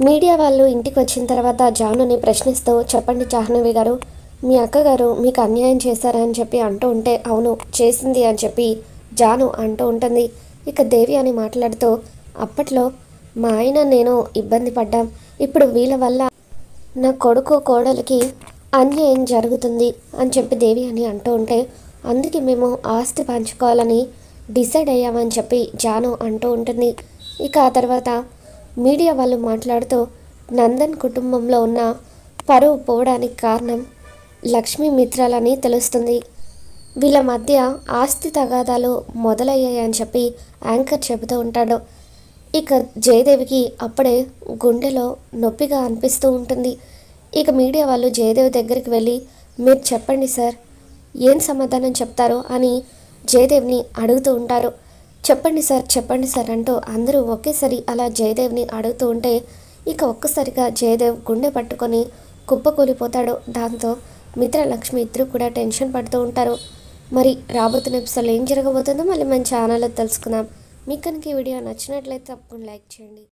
Media వాళ్ళు ఇంటికి వచ్చిన తర్వాత జానుని ప్రశ్నిస్తూ చెప్పండి జాహ్నవి గారు మీ అక్కగారు మీకు అన్యాయం చేశారా? అని చెప్పి అంటూ ఉంటే అవును చేసింది అని చెప్పి జాను అంటూ ఉంటుంది. ఇక దేవి అని మాట్లాడుతూ అప్పట్లో మా ఆయన నేను ఇబ్బంది పడ్డాం. ఇప్పుడు వీళ్ళ వల్ల నా కొడుకు కోడలికి అన్యాయం జరుగుతుంది అని చెప్పి దేవి అని అంటూ ఉంటే అందుకే మేము ఆస్తి పంచుకోవాలని డిసైడ్ అయ్యామని చెప్పి జాను అంటూ ఉంటుంది. ఇక ఆ తర్వాత మీడియా వాళ్ళు మాట్లాడుతూ నందన్ కుటుంబంలో ఉన్న పరువు పోవడానికి కారణం లక్ష్మీ మిత్రాలని తెలుస్తుంది. వీళ్ళ మధ్య ఆస్తి తగాదాలు మొదలయ్యాయని చెప్పి యాంకర్ చెబుతూ ఉంటాడు. ఇక జయదేవికి అప్పుడే గుండెలో నొప్పిగా అనిపిస్తూ ఉంటుంది. ఇక మీడియా వాళ్ళు జయదేవి దగ్గరికి వెళ్ళి మీరు చెప్పండి సార్ ఏం సమాధానం చెప్తారు? అని జయదేవ్ని అడుగుతూ ఉంటారు. చెప్పండి సార్ చెప్పండి సార్ అంటూ అందరూ ఒకేసారి అలా జయదేవ్ని అడుగుతూ ఉంటే ఇక ఒక్కసారిగా జయదేవ్ గుండె పట్టుకొని కుప్పకూలిపోతాడు. దాంతో మిత్ర లక్ష్మి ఇద్దరు కూడా టెన్షన్ పడుతూ ఉంటారు. మరి రాబోతున్న ఎపిసోడ్లో ఏం జరగబోతుందో మళ్ళీ మన ఛానల్లో తెలుసుకుందాం. మీకు కనుక ఈ వీడియో నచ్చినట్లయితే తప్పకుండా లైక్ చేయండి.